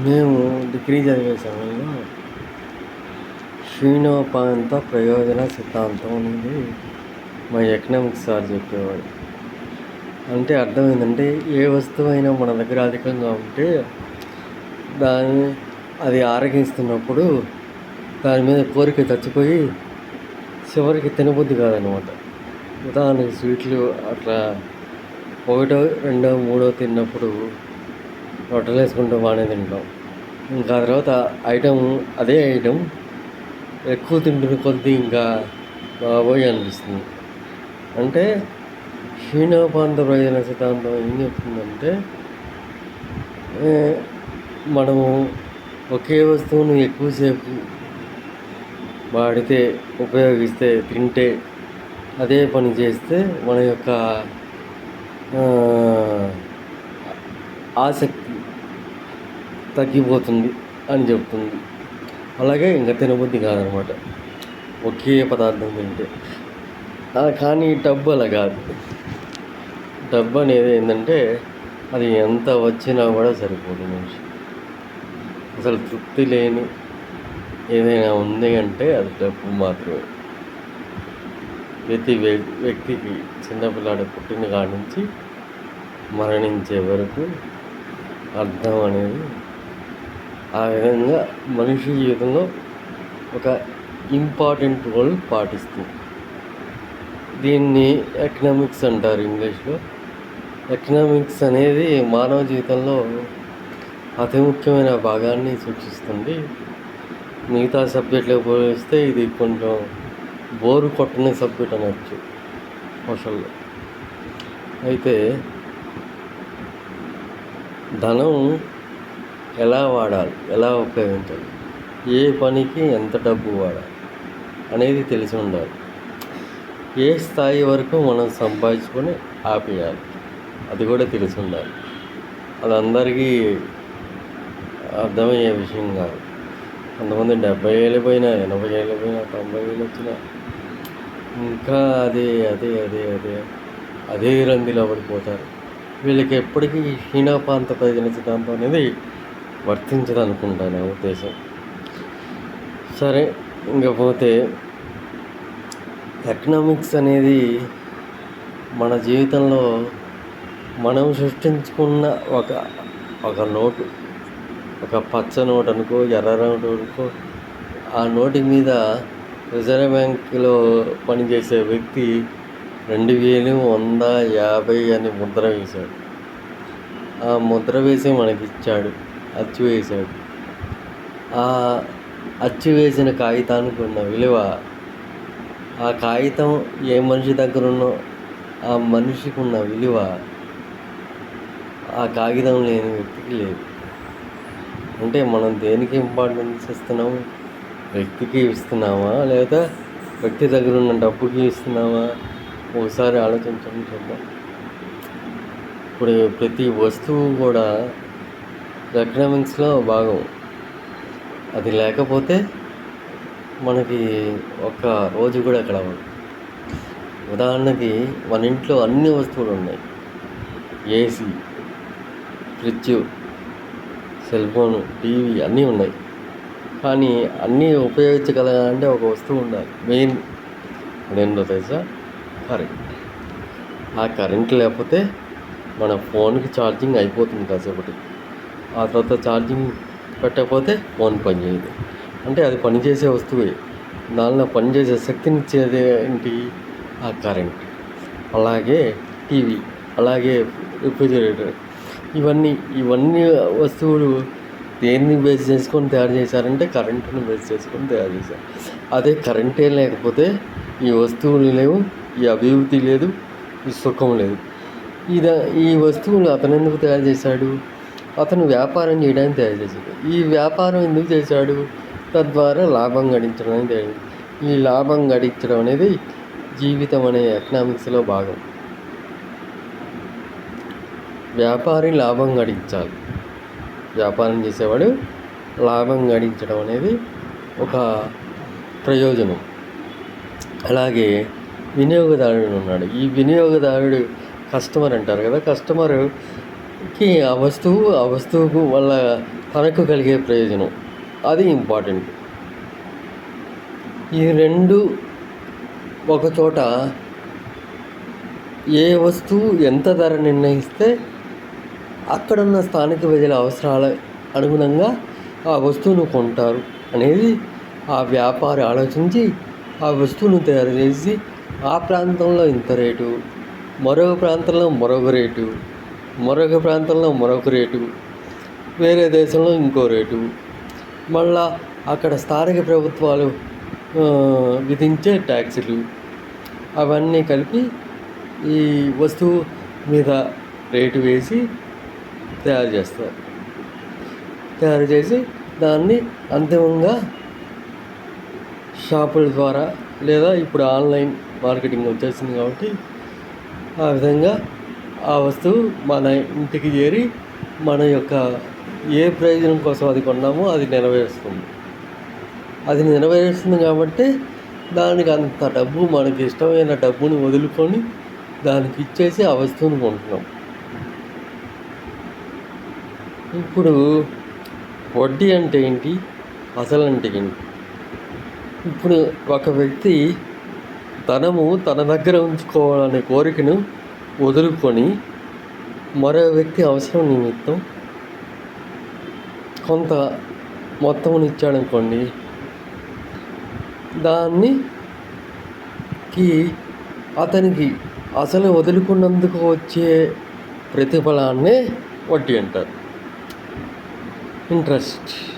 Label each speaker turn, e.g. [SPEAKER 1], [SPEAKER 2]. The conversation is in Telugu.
[SPEAKER 1] మేము డిగ్రీ చదివే సమయంలో క్షీణోపాంత ప్రయోజన సిద్ధాంతం అనేది మా ఎకనామిక్స్ సార్ చెప్పేవాడు. అంటే అర్థం ఏంటంటే ఏ వస్తువు అయినా మన దగ్గర అధికంగా ఉంటే దాన్ని అది ఆరగిస్తున్నప్పుడు దాని మీద కోరిక చచ్చిపోయి చివరికి తినబుద్ధి కాదనమాట. ఉదాహరణకి స్వీట్లు అట్లా ఒకటో రెండో మూడో తిన్నప్పుడు రొట్టెలు వేసుకుంటూ బాగానే తింటాం. ఇంకా తర్వాత ఐటమ్ అదే ఐటమ్ ఎక్కువ తింటున్న కొద్దీ ఇంకా బాబోయ్ అనిపిస్తుంది. అంటే క్షీణోపాంత ప్రయోజన సిద్ధాంతం ఏం చెప్తుందంటే మనము ఒకే వస్తువును ఎక్కువసేపు వాడితే ఉపయోగిస్తే తింటే అదే పని చేస్తే మన యొక్క ఆసక్తి తగ్గిపోతుంది అని చెప్తుంది. అలాగే ఇంకా తినబుద్ధి కాదనమాట. ఒకే పదార్థం తింటే. కానీ డబ్బు అలా కాదు. డబ్బు అనేది ఏంటంటే అది ఎంత వచ్చినా కూడా సరిపోదు మనిషి. అసలు తృప్తి లేని ఏదైనా ఉంది అంటే అది డబ్బు మాత్రమే. ప్రతి వ్యక్తికి చిన్నపిల్లాడు పుట్టిన కాడి నుంచి మరణించే వరకు అర్థం అనేది ఆ విధంగా మనిషి జీవితంలో ఒక ఇంపార్టెంట్ రోల్ పాటిస్తుంది. దీన్ని ఎకనామిక్స్ అంటారు ఇంగ్లీష్లో. ఎకనామిక్స్ అనేది మానవ జీవితంలో అతి ముఖ్యమైన భాగాన్ని సూచిస్తుంది. మిగతా సబ్జెక్టులకు పోలిస్తే ఇది కొంచెం బోరు కొట్టని సబ్జెక్ట్ అనొచ్చు సోషల్లో అయితే ధనం ఎలా వాడాలి? ఎలా ఉపయోగించాలి? ఏ పనికి ఎంత డబ్బు వాడాలి? అనేది తెలిసి ఉండాలి. ఏ స్థాయి వరకు మనం సంపాదించుకొని ఆపేయాలి? అది కూడా తెలిసి ఉండాలి. అది అందరికీ అర్థమయ్యే విషయం కాదు. కొంతమంది డెబ్బై ఏళ్ళు పోయినా ఎనభై ఏళ్ళు పోయినా తొంభై ఏళ్ళు వచ్చినా ఇంకా అదే అదే అదే అదే అదే రందిలో పడిపోతారు. వీళ్ళకి ఎప్పటికీ హీనోపాంత ప్రయోజన సిద్ధాంతం అనేది వర్తించదనుకుంటా నా ఉద్దేశం. సరే ఇంకపోతే ఎకనామిక్స్ అనేది మన జీవితంలో మనం సృష్టించుకున్న ఒక ఒక నోటు ఒక పచ్చ నోట్ అనుకో ఎర్ర నోటు అనుకో ఆ నోటి మీద రిజర్వ్ బ్యాంకులో పనిచేసే వ్యక్తి రెండు వేలు వంద యాభై అని ముద్ర వేశాడు. ఆ ముద్ర వేసి మనకి ఇచ్చాడు అచ్చు వేశాడు ఆ అచ్చు వేసిన కాగితానికి ఉన్న విలువ ఆ కాగితం ఏ మనిషి దగ్గర ఉన్నో ఆ మనిషికి ఉన్న విలువ ఆ కాగితం లేని వ్యక్తికి లేదు. అంటే మనం దేనికి ఇంపార్టెన్స్ ఇస్తున్నాము? వ్యక్తికి ఇస్తున్నామా? లేదా వ్యక్తి దగ్గర ఉన్న డబ్బుకి ఇస్తున్నామా? ఒకసారి ఆలోచించండి చూద్దాం. ఇప్పుడు ప్రతి వస్తువు కూడా ఎకనామిక్స్లో భాగం. అది లేకపోతే మనకి ఒక రోజు కూడా అక్కడ ఉదాహరణకి మన ఇంట్లో అన్ని వస్తువులు ఉన్నాయి. AC fridge cell phone TV అన్నీ ఉన్నాయి. కానీ అన్నీ ఉపయోగించగలగాలంటే ఒక వస్తువు ఉండాలి. మెయిన్ అదేంటో తెలుసా? కరెంట్. ఆ కరెంట్ లేకపోతే మన ఫోన్కి ఛార్జింగ్ అయిపోతుంది కాసేపటి ఆ తర్వాత ఛార్జింగ్ పెట్టకపోతే ఫోన్ పనిచేయదు అంటే అది పనిచేసే వస్తువే. దానిలో పనిచేసే శక్తినిచ్చేది ఏంటి? ఆ కరెంట్. అలాగే టీవీ అలాగే రిఫ్రిజిరేటర్. ఇవన్నీ ఇవన్నీ వస్తువులు దేన్ని బేస్ చేసుకొని తయారు చేశారంటే కరెంటును బేస్ చేసుకొని తయారు చేశారు. అదే కరెంటే లేకపోతే ఈ వస్తువులు లేవు ఈ అభివృద్ధి లేదు ఈ సుఖం లేదు. ఇద ఈ వస్తువులు అతను ఎందుకు తయారు చేశాడు? అతను వ్యాపారం చేయడానికి తయారు ఈ వ్యాపారం ఎందుకు చేశాడు? తద్వారా లాభం గడించడం అనేది ఈ లాభం గడించడం అనేది జీవితం అనే ఎకనామిక్స్లో భాగం. వ్యాపారి లాభం గడించాలి. వ్యాపారం చేసేవాడు లాభం గడించడం అనేది ఒక ప్రయోజనం. అలాగే వినియోగదారుడు ఉన్నాడు. ఈ వినియోగదారుడు కస్టమర్ అంటారు కదా కస్టమర్ కి ఆ వస్తువు ఆ వస్తువుకు వల్ల తనకు కలిగే ప్రయోజనం. అది ఇంపార్టెంట్. ఈ రెండు ఒక చోట ఏ వస్తువు ఎంత ధర నిర్ణయిస్తే అక్కడున్న స్థానిక ప్రజల అవసరాల అనుగుణంగా ఆ వస్తువును కొంటారు అనేది ఆ వ్యాపారి ఆలోచించి ఆ వస్తువును తయారు చేసి ఆ ప్రాంతంలో ఇంత రేటు మరో ప్రాంతంలో మరొక రేటు మరొక ప్రాంతంలో మరొక రేటు వేరే దేశంలో ఇంకో రేటు. మళ్ళా అక్కడ స్థానిక ప్రభుత్వాలు విధించే ట్యాక్సులు అవన్నీ కలిపి ఈ వస్తువు మీద రేటు వేసి తయారు చేస్తారు. తయారు చేసి దాన్ని అంతిమంగా షాపుల ద్వారా లేదా ఇప్పుడు ఆన్లైన్ మార్కెటింగ్ వచ్చేసింది కాబట్టి ఆ విధంగా ఆ వస్తువు మన ఇంటికి చేరి మన యొక్క ఏ ప్రయోజనం కోసం అది కొన్నామో అది నెరవేరుస్తుంది. అది నెరవేరుస్తుంది కాబట్టి దానికి అంత డబ్బు మనకి ఇష్టమైన డబ్బుని వదులుకొని దానికి ఇచ్చేసి ఆ వస్తువుని కొంటున్నాం. ఇప్పుడు వడ్డీ అంటే ఏంటి? అసలు అంటే ఏంటి? ఇప్పుడు ఒక వ్యక్తి ధనము తన దగ్గర ఉంచుకోవాలనే కోరికను వదులుకొని మరో వ్యక్తి అవసరం నిమిత్తం కొంత మొత్తం ఇచ్చాడనుకోండి దాన్నికి అతనికి అసలు వదులుకున్నందుకు వచ్చే ప్రతిఫలాన్నే వడ్డీ అంటారు. ఇంట్రెస్ట్.